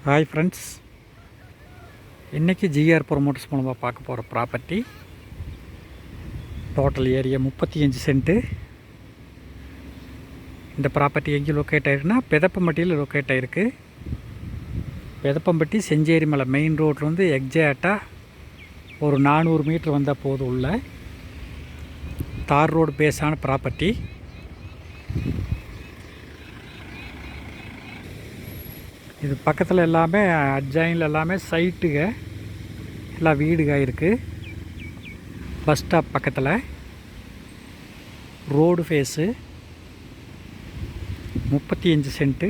Hi friends இன்றைக்கி GR promoters மூலமாக பார்க்க போகிற ப்ராப்பர்ட்டி டோட்டல் ஏரியா முப்பத்தி அஞ்சு சென்ட்டு இந்த ப்ராப்பர்ட்டி எங்கே லொக்கேட் ஆயிருக்குன்னா பெதப்பம்பட்டியில் லொக்கேட் ஆகிருக்கு பெதப்பம்பட்டி செஞ்சேரி மலை மெயின் ரோட்லேருந்து எக்ஸாக்டாக ஒரு நானூறு மீட்ரு வந்தால் போதும் உள்ள தார் ரோடு பேஸான ப்ராப்பர்ட்டி இது பக்கத்தில் எல்லாமே அட்ஜாயினில் எல்லாமே சைட்டுக எல்லாம் வீடுக இருக்குது பஸ் ஸ்டாப் பக்கத்தில். Road face. முப்பத்தி அஞ்சு சென்ட்டு.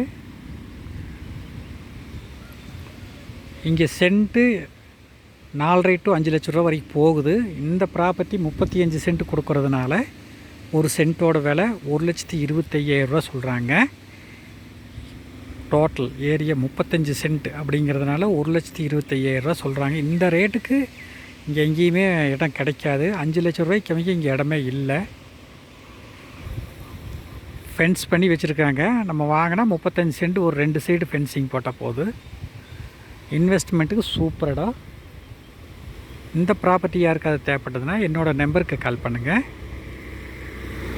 இங்கே சென்ட்டு நாலரை டு அஞ்சு லட்ச ரூபா வரைக்கும் போகுது. இந்த ப்ராப்பர்ட்டி முப்பத்தி அஞ்சு சென்ட் கொடுக்கறதுனால ஒரு சென்ட்டோட விலை ஒரு லட்சத்தி இருபத்தையாயிரரூவா சொல்கிறாங்க டோட்டல் ஏரியா முப்பத்தஞ்சு சென்ட் அப்படிங்கிறதுனால ஒரு லட்சத்தி இருபத்தையாயிரரூவா சொல்கிறாங்க இந்த ரேட்டுக்கு இங்கே எங்கேயுமே இடம் கிடைக்காது. அஞ்சு லட்ச ரூபாய்க்கு கம்மிக்கு இங்கே இடமே இல்லை. ஃபென்ஸ் பண்ணி வச்சுருக்காங்க. நம்ம வாங்கினா முப்பத்தஞ்சு சென்ட் ஒரு ரெண்டு சைடு ஃபென்சிங் போட்டால் போது. இன்வெஸ்ட்மெண்ட்டுக்கு சூப்பர் இடம் இந்த ப்ராப்பர்ட்டி யாருக்காவது தேவைப்பட்டதுன்னா என்னோடய நம்பருக்கு கால் பண்ணுங்கள்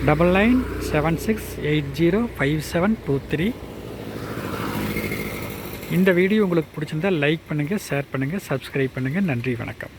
double nine seven six eight zero five seven two three இந்த வீடியோ உங்களுக்கு பிடிச்சிருந்தால் லைக் பண்ணுங்கள் ஷேர் பண்ணுங்கள் சப்ஸ்கிரைப் பண்ணுங்கள் நன்றி வணக்கம்.